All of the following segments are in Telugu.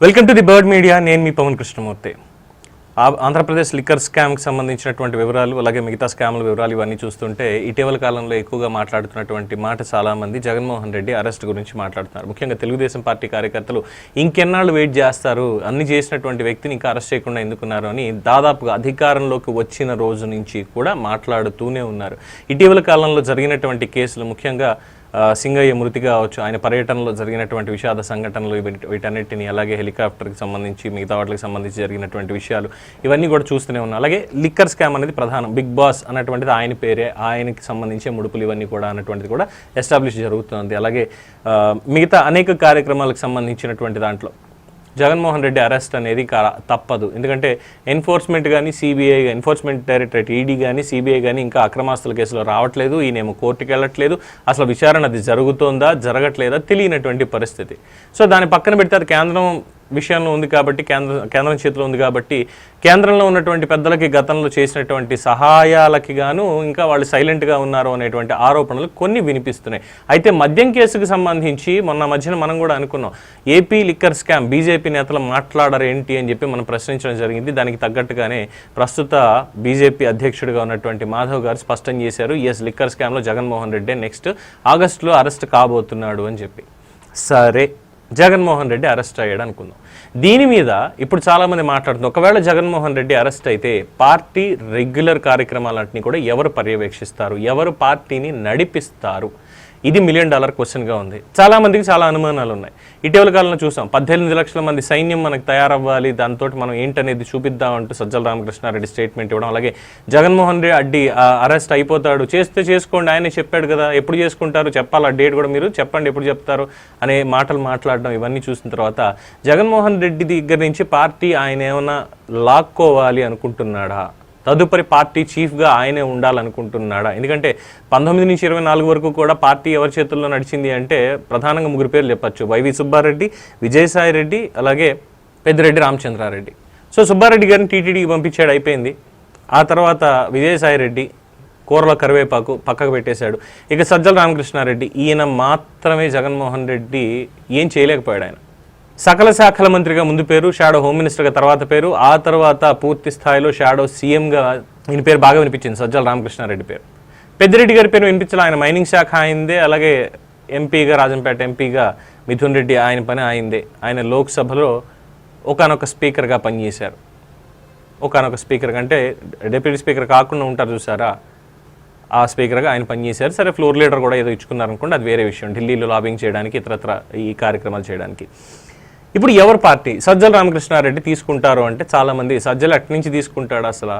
Welcome to the Bird Media. నేను మీ పవన్ కృష్ణమూర్తి. ఆంధ్రప్రదేశ్ లిక్కర్ స్కామ్కి సంబంధించినటువంటి వివరాలు అలాగే మిగతా స్కామ్ల వివరాలు ఇవన్నీ చూస్తుంటే ఇటీవల కాలంలో ఎక్కువగా మాట్లాడుతున్నటువంటి మాట చాలామంది జగన్మోహన్ రెడ్డి అరెస్ట్ గురించి మాట్లాడుతున్నారు. ముఖ్యంగా తెలుగుదేశం పార్టీ కార్యకర్తలు ఇంకెన్నాళ్ళు వెయిట్ చేస్తారు అన్ని చేసినటువంటి వ్యక్తిని ఇంకా అరెస్ట్ చేయకుండా ఎందుకున్నారు అని దాదాపుగా అధికారంలోకి వచ్చిన రోజు నుంచి కూడా మాట్లాడుతూనే ఉన్నారు. ఇటీవల కాలంలో జరిగినటువంటి కేసులు ముఖ్యంగా సింగయ్య మృతి కావచ్చు ఆయన పర్యటనలో జరిగినటువంటి విషాద సంఘటనలు వీటన్నిటిని అలాగే హెలికాప్టర్కి సంబంధించి మిగతా వాటికి సంబంధించి జరిగినటువంటి విషయాలు ఇవన్నీ కూడా చూస్తూనే ఉన్నాం. అలాగే లిక్కర్ స్కామ్ అనేది ప్రధానం. బిగ్ బాస్ అన్నటువంటిది ఆయన పేరే ఆయనకి సంబంధించే ముడుపులు ఇవన్నీ కూడా అన్నటువంటిది కూడా ఎస్టాబ్లిష్ జరుగుతుంది. అలాగే మిగతా అనేక కార్యక్రమాలకు సంబంధించినటువంటి దాంట్లో జగన్మోహన్ రెడ్డి అరెస్ట్ అనేది తప్పదు. ఎందుకంటే ఎన్ఫోర్స్మెంట్ కానీ సిబిఐ ఎన్ఫోర్స్మెంట్ డైరెక్టరేట్ ఈడీ కానీ సిబిఐ కానీ ఇంకా అక్రమాస్తుల కేసులో రావట్లేదు. ఈయనేమో కోర్టుకి వెళ్ళట్లేదు. అసలు విచారణ అది జరుగుతోందా జరగట్లేదా తెలియనటువంటి పరిస్థితి. సో దాని పక్కన పెడితే అది కేంద్రం విషయంలో ఉంది కాబట్టి కేంద్ర కేంద్రం చేతిలో ఉంది కాబట్టి కేంద్రంలో ఉన్నటువంటి పెద్దలకి గతంలో చేసినటువంటి సహాయాలకి గాను ఇంకా వాళ్ళు సైలెంట్గా ఉన్నారు అనేటువంటి ఆరోపణలు కొన్ని వినిపిస్తున్నాయి. అయితే మద్యం కేసుకు సంబంధించి మొన్న మధ్యన మనం కూడా అనుకున్నాం ఏపీ లిక్కర్ స్కామ్ బీజేపీ నేతలు మాట్లాడారు ఏంటి అని చెప్పి మనం ప్రశ్నించడం జరిగింది. దానికి తగ్గట్టుగానే ప్రస్తుత బీజేపీ అధ్యక్షుడిగా ఉన్నటువంటి మాధవ్ గారు స్పష్టం చేశారు ఎస్ లిక్కర్ స్కామ్లో జగన్మోహన్ రెడ్డి నెక్స్ట్ ఆగస్టులో అరెస్ట్ కాబోతున్నాడు అని చెప్పి. సరే. జగన్మోహన్ రెడ్డి అరెస్ట్ అయ్యాడు అనుకుందాం. దీని మీద ఇప్పుడు చాలామంది మాట్లాడుతున్నారు. ఒకవేళ జగన్మోహన్ రెడ్డి అరెస్ట్ అయితే పార్టీ రెగ్యులర్ కార్యక్రమాలన్నింటినీ కూడా ఎవరు పర్యవేక్షిస్తారు? ఎవరు పార్టీని నడిపిస్తారు? ఇది మిలియన్ డాలర్ క్వశ్చన్గా ఉంది. చాలామందికి చాలా అనుమానాలు ఉన్నాయి ఇటీవల కాలంలో చూసాం. పద్దెనిమిది లక్షల మంది సైన్యం మనకు తయారవ్వాలి. దాంతో మనం ఏంటనేది చూపిద్దామంటూ సజ్జల రామకృష్ణారెడ్డి స్టేట్మెంట్ ఇవ్వడం. అలాగే జగన్మోహన్ రెడ్డి అరెస్ట్ అయిపోతాడు. చేస్తే చేసుకోండి. ఆయన చెప్పాడు కదా ఎప్పుడు చేసుకుంటారు? చెప్పాలి? ఆ డేట్ కూడా మీరు చెప్పండి ఎప్పుడు చెప్తారు? అనే మాటలు మాట్లాడడం ఇవన్నీ చూసిన తర్వాత జగన్మోహన్ రెడ్డి దగ్గర నుంచి పార్టీ ఆయన ఏమైనా లాక్కోవాలి అనుకుంటున్నాడా? తదుపరి పార్టీ చీఫ్గా ఆయనే ఉండాలనుకుంటున్నాడా? ఎందుకంటే పంతొమ్మిది నుంచి ఇరవై నాలుగు వరకు కూడా పార్టీ ఎవరి చేతుల్లో నడిచింది అంటే ప్రధానంగా ముగ్గురు పేర్లు చెప్పచ్చు. వైవి సుబ్బారెడ్డి విజయసాయి రెడ్డి అలాగే పెద్దిరెడ్డి రామచంద్రారెడ్డి. సో సుబ్బారెడ్డి గారిని టీటీడీకి పంపించాడు అయిపోయింది. ఆ తర్వాత విజయసాయి రెడ్డి కూరలో కరివేపాకు పక్కకు పెట్టేశాడు. ఇక సజ్జల రామకృష్ణారెడ్డి ఈయన మాత్రమే జగన్మోహన్ రెడ్డి ఏం చేయలేకపోయాడు ఆయన. సకల శాఖల మంత్రిగా ముందు పేరు షాడో హోమ్ మినిస్టర్గా తర్వాత పేరు ఆ తర్వాత పూర్తి స్థాయిలో షాడో సీఎంగా ఈయన పేరు బాగా వినిపించింది సజ్జల రామకృష్ణారెడ్డి పేరు. పెద్దిరెడ్డి గారి పేరు వినిపించాలి ఆయన మైనింగ్ శాఖ ఆయనదే అలాగే ఎంపీగా రాజంపేట ఎంపీగా మిథున్ రెడ్డి ఆయన పని ఆయనదే ఆయన లోక్సభలో ఒకనొక స్పీకర్గా పనిచేశారు. ఒకనొక స్పీకర్ అంటే డిప్యూటీ స్పీకర్ కాకుండా ఉంటారు చూసారా? ఆ స్పీకర్గా ఆయన పనిచేశారు. సరే ఫ్లోర్ లీడర్ కూడా ఏదో ఇచ్చుకున్నారనుకోండి అది వేరే విషయం. ఢిల్లీలో లాబింగ్ చేయడానికి ఇతరత్ర ఈ కార్యక్రమాలు చేయడానికి. ఇప్పుడు ఎవరు పార్టీ? సజ్జల రామకృష్ణారెడ్డి తీసుకుంటారు అంటే చాలామంది సజ్జలు అటు నుంచి తీసుకుంటాడు అసలు.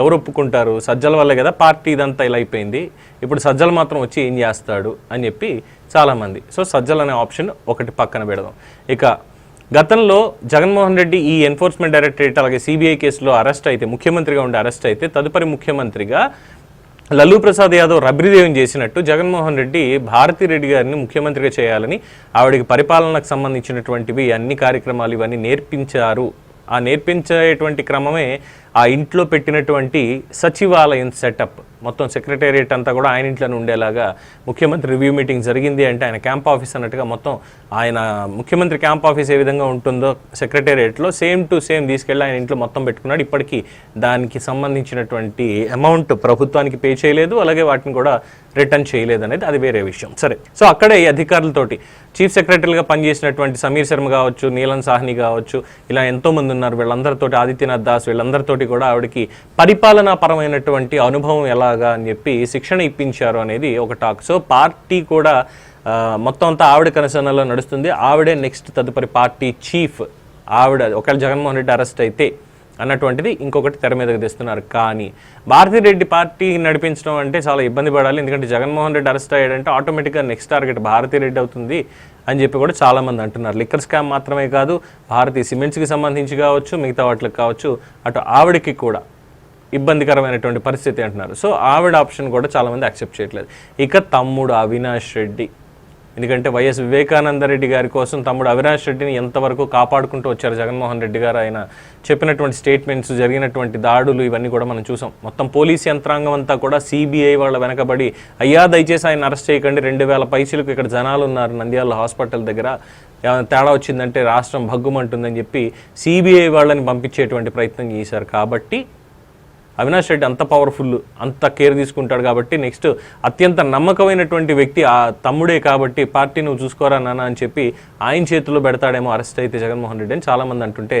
ఎవరు ఒప్పుకుంటారు? సజ్జల వల్లే కదా పార్టీ ఇదంతా ఇలా అయిపోయింది. ఇప్పుడు సజ్జలు మాత్రం వచ్చి ఏం చేస్తాడు అని చెప్పి చాలామంది సో సజ్జల్ అనే ఆప్షన్ ఒకటి పక్కన పెడదాం. ఇక గతంలో జగన్మోహన్ రెడ్డి ఈ ఎన్ఫోర్స్మెంట్ డైరెక్టరేట్ అలాగే సిబిఐ కేసులో అరెస్ట్ అయితే ముఖ్యమంత్రిగా ఉండి అరెస్ట్ అయితే తదుపరి ముఖ్యమంత్రిగా లల్లూ ప్రసాద్ యాదవ్ రబ్రిదేవిని చేసినట్టు జగన్మోహన్ రెడ్డి భారతీ రెడ్డి గారిని ముఖ్యమంత్రిగా చేయాలని ఆవిడకి పరిపాలనకు సంబంధించినటువంటివి అన్ని కార్యక్రమాలు ఇవన్నీ నేర్పించారు. ఆ నేర్పించేటువంటి క్రమమే ఆ ఇంట్లో పెట్టినటువంటి సచివాలయం సెటప్. మొత్తం సెక్రటేరియట్ అంతా కూడా ఆయన ఇంట్లోనే ఉండేలాగా ముఖ్యమంత్రి రివ్యూ మీటింగ్ జరిగింది అంటే ఆయన క్యాంప్ ఆఫీస్ అన్నట్టుగా మొత్తం ఆయన ముఖ్యమంత్రి క్యాంప్ ఆఫీస్ ఏ విధంగా ఉంటుందో సెక్రటేరియట్లో సేమ్ టు సేమ్ తీసుకెళ్ళి ఆయన ఇంట్లో మొత్తం పెట్టుకున్నాడు. ఇప్పటికీ దానికి సంబంధించినటువంటి అమౌంట్ ప్రభుత్వానికి పే చేయలేదు అలాగే వాటిని కూడా రిటర్న్ చేయలేదు అనేది అది వేరే విషయం. సరే సో అక్కడే ఈ అధికారులతోటి చీఫ్ సెక్రటరీగా పనిచేసినటువంటి సమీర్ శర్మ కావచ్చు నీలం సాహ్ని కావచ్చు ఇలా ఎంతోమంది ఉన్నారు. వీళ్ళందరితోటి ఆదిత్యనాథ్ దాస్ వీళ్ళందరితోటి కూడా ఆవిడకి పరిపాలనాపరమైనటువంటి అనుభవం ఎలాగా అని చెప్పి శిక్షణ ఇప్పించారు అనేది ఒక టాక్. సో పార్టీ కూడా మొత్తం అంతా ఆవిడ కనసనలో నడుస్తుంది. ఆవిడే నెక్స్ట్ తదుపరి పార్టీ చీఫ్. ఆవిడ ఒకవేళ జగన్మోహన్ రెడ్డి అరెస్ట్ అయితే అన్నటువంటిది ఇంకొకటి తెర మీదకి తెస్తున్నారు. కానీ భారతిరెడ్డి పార్టీ నడిపించడం అంటే చాలా ఇబ్బంది పడాలి. ఎందుకంటే జగన్మోహన్ రెడ్డి అరెస్ట్ అయ్యాడంటే ఆటోమేటిక్గా నెక్స్ట్ టార్గెట్ భారతిరెడ్డి అవుతుంది అని చెప్పి కూడా చాలామంది అంటున్నారు. లిక్కర్ స్కామ్ మాత్రమే కాదు భారతీయ సిమెంట్స్కి సంబంధించి కావచ్చు మిగతా వాటికి కావచ్చు అటు ఆవిడకి కూడా ఇబ్బందికరమైనటువంటి పరిస్థితి అంటున్నారు. సో ఆవిడ ఆప్షన్ కూడా చాలామంది యాక్సెప్ట్ చేయట్లేదు. ఇక తమ్ముడు అవినాష్ రెడ్డి. ఎందుకంటే వైఎస్ వివేకానంద రెడ్డి గారి కోసం తమ్ముడు అవినాష్ రెడ్డిని ఎంతవరకు కాపాడుకుంటూ వచ్చారు జగన్మోహన్ రెడ్డి గారు ఆయన చెప్పినటువంటి స్టేట్మెంట్స్ జరిగినటువంటి దాడులు ఇవన్నీ కూడా మనం చూసాం. మొత్తం పోలీస్ యంత్రాంగం అంతా కూడా సిబిఐ వాళ్ళ వెనకబడి అయ్యా దయచేసి ఆయన అరెస్ట్ చేయకండి రెండు వేల పైసలకు ఇక్కడ జనాలు ఉన్నారు నంద్యాల హాస్పిటల్ దగ్గర తేడా వచ్చిందంటే రాష్ట్రం భగ్గుమంటుందని చెప్పి సిబిఐ వాళ్ళని పంపించేటువంటి ప్రయత్నం చేశారు. కాబట్టి అవినాష్ రెడ్డి అంత పవర్ఫుల్ అంత కేర్ తీసుకుంటాడు కాబట్టి నెక్స్ట్ అత్యంత నమ్మకమైనటువంటి వ్యక్తి ఆ తమ్ముడే కాబట్టి పార్టీ నువ్వు చూసుకోరా నాన్న అని చెప్పి ఆయన చేతిలో పెడతాడేమో అరెస్ట్ అయితే జగన్మోహన్ రెడ్డి అని చాలామంది అంటుంటే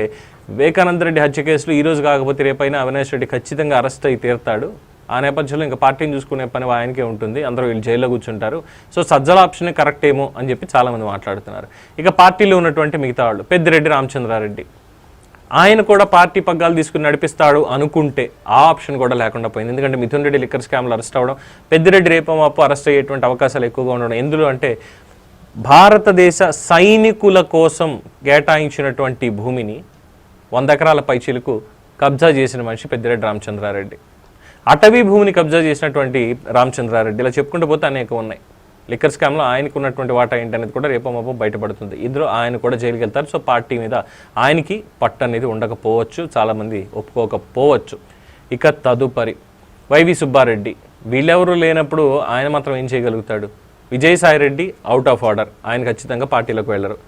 వివేకానంద రెడ్డి హత్య కేసులో ఈ రోజు కాకపోతే రేపైనా అవినాష్ రెడ్డి ఖచ్చితంగా అరెస్ట్ అయి తీరుతాడు. ఆ నేపథ్యంలో ఇంకా పార్టీని చూసుకునే పని ఆయనకే ఉంటుంది. అందరూ వీళ్ళు జైల్లో కూర్చుంటారు. సో సజ్జల ఆప్షన్ కరెక్ట్ ఏమో అని చెప్పి చాలామంది మాట్లాడుతున్నారు. ఇక పార్టీలో ఉన్నటువంటి మిగతా వాళ్ళు పెద్దిరెడ్డి రామచంద్రారెడ్డి. ఆయన కూడా పార్టీ పగ్గాలు తీసుకుని నడిపిస్తాడు అనుకుంటే ఆ ఆప్షన్ కూడా లేకుండా పోయింది. ఎందుకంటే మిథున్ రెడ్డి లిక్కర్ స్కామ్లు అరెస్ట్ అవ్వడం పెద్దిరెడ్డి రేపమాపు అరెస్ట్ అయ్యేటువంటి అవకాశాలు ఎక్కువగా ఉండడం. ఎందులో అంటే భారతదేశ సైనికుల కోసం కేటాయించినటువంటి భూమిని వంద ఎకరాల పైచీలకు కబ్జా చేసిన మనిషి పెద్దిరెడ్డి రామచంద్రారెడ్డి. అటవీ భూమిని కబ్జా చేసినటువంటి రామచంద్రారెడ్డి. ఇలా చెప్పుకుంటూ పోతే అనేక ఉన్నాయి. లిక్కర్ స్కామ్లో ఆయనకు ఉన్నటువంటి వాటా ఏంటనేది కూడా రేపో మాపో బయటపడుతుంది. ఇందులో ఆయన కూడా జైలుకి వెళ్తారు. సో పార్టీ మీద ఆయనకి పట్టు అనేది ఉండకపోవచ్చు. చాలామంది ఒప్పుకోకపోవచ్చు. ఇక తదుపరి వైవి సుబ్బారెడ్డి. వీళ్ళెవరూ లేనప్పుడు ఆయన మాత్రం ఏం చేయగలుగుతాడు? Vijayasai Reddy out of order ఆయన ఖచ్చితంగా పార్టీలోకి వెళ్ళరు.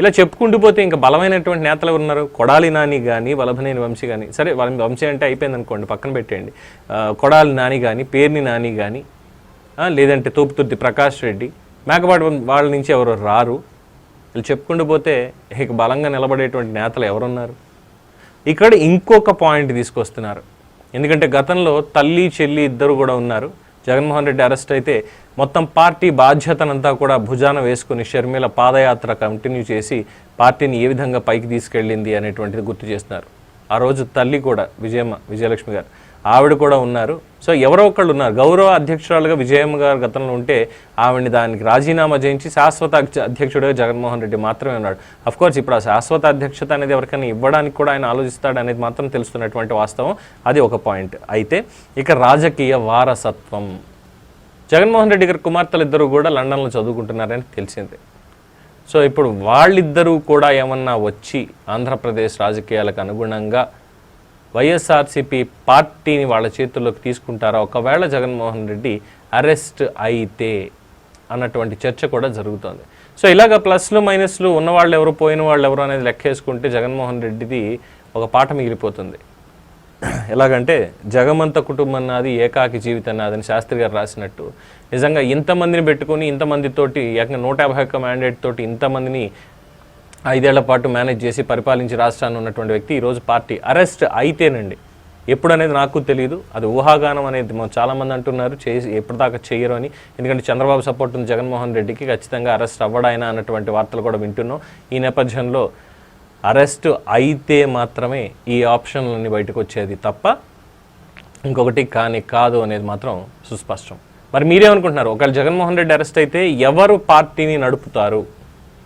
ఇలా చెప్పుకుంటూ పోతే ఇంకా బలమైనటువంటి నేతలు ఉన్నారు. కొడాలి నాని కానీ వలభనేని వంశీ కానీ సరే వాళ్ళ వంశీ అంటే అయిపోయింది అనుకోండి పక్కన పెట్టేయండి. కొడాలి నాని కానీ పేర్ని నాని కానీ లేదంటే తోపుతుర్తి ప్రకాష్ రెడ్డి. మేకపాటి వాళ్ళ నుంచి ఎవరు రారు? వీళ్ళు చెప్పుకుంటూ పోతే ఇక బలంగా నిలబడేటువంటి నేతలు ఎవరున్నారు? ఇక్కడ ఇంకొక పాయింట్ తీసుకొస్తున్నారు. ఎందుకంటే గతంలో తల్లి చెల్లి ఇద్దరు కూడా ఉన్నారు. జగన్మోహన్ రెడ్డి అరెస్ట్ అయితే మొత్తం పార్టీ బాధ్యతనంతా కూడా భుజాన వేసుకుని షర్మిల పాదయాత్ర కంటిన్యూ చేసి పార్టీని ఏ విధంగా పైకి తీసుకెళ్ళింది అనేటువంటిది గుర్తు చేస్తున్నారు. ఆ రోజు తల్లి కూడా విజయమ్మ విజయలక్ష్మి గారు. ఆవిడ కూడా ఉన్నారు. సో ఎవరో ఒకళ్ళు ఉన్నారు. గౌరవ అధ్యక్షురాలుగా విజయమ్మ గారు గతంలో ఉంటే ఆవిడని దానికి రాజీనామా చేయించి శాశ్వత అధ్యక్షుడిగా జగన్మోహన్ రెడ్డి మాత్రమే ఉన్నాడు అఫ్ కోర్స్ ఇప్పుడు ఆ శాశ్వత అధ్యక్షత అనేది ఎవరికైనా ఇవ్వడానికి కూడా ఆయన ఆలోచిస్తాడు అనేది మాత్రం తెలుస్తున్నటువంటి వాస్తవం. అది ఒక పాయింట్. అయితే ఇక రాజకీయ వారసత్వం. జగన్మోహన్ రెడ్డి గారి కుమార్తెలు ఇద్దరు కూడా లండన్లో చదువుకుంటున్నారని తెలిసింది. సో ఇప్పుడు వాళ్ళిద్దరూ కూడా ఏమన్నా వచ్చి ఆంధ్రప్రదేశ్ రాజకీయాలకు అనుగుణంగా వైఎస్ఆర్సీపీ పార్టీని వాళ్ళ చేతుల్లోకి తీసుకుంటారా? ఒకవేళ జగన్మోహన్ రెడ్డి అరెస్ట్ అయితే అన్నటువంటి చర్చ కూడా జరుగుతోంది. సో ఇలాగ ప్లస్లు మైనస్లు ఉన్నవాళ్ళు ఎవరు పోయిన వాళ్ళు ఎవరు అనేది లెక్కేసుకుంటే జగన్మోహన్ రెడ్డిది ఒక పాట మిగిలిపోతుంది. ఎలాగంటే జగమంత కుటుంబం నాది ఏకాకి జీవితం నాదని శాస్త్రి గారు రాసినట్టు. నిజంగా ఇంతమందిని పెట్టుకొని ఇంతమందితోటి ఏకంగా నూట యాభై ఒక్క మ్యాండేట్ తోటి ఇంతమందిని ఐదేళ్ళ పాటు మేనేజ్ చేసి పరిపాలించి రాష్ట్రాన్ని ఉన్నటువంటి వ్యక్తి ఈరోజు పార్టీ అరెస్ట్ అయితేనండి. ఎప్పుడు అనేది నాకు తెలియదు అది ఊహాగానం అనేది చాలామంది అంటున్నారు. చేసి ఎప్పటిదాకా చేయరు అని. ఎందుకంటే చంద్రబాబు సపోర్ట్ ఉంది జగన్మోహన్ రెడ్డికి ఖచ్చితంగా అరెస్ట్ అవ్వడాయన అన్నటువంటి వార్తలు కూడా వింటున్నాం. ఈ నేపథ్యంలో అరెస్ట్ అయితే మాత్రమే ఈ ఆప్షన్లన్నీ బయటకు వచ్చేది తప్ప ఇంకొకటి కానీ కాదు అనేది మాత్రం సుస్పష్టం. మరి మీరేమనుకుంటున్నారు? ఒకవేళ జగన్మోహన్ రెడ్డి అరెస్ట్ అయితే ఎవరు పార్టీని నడుపుతారు?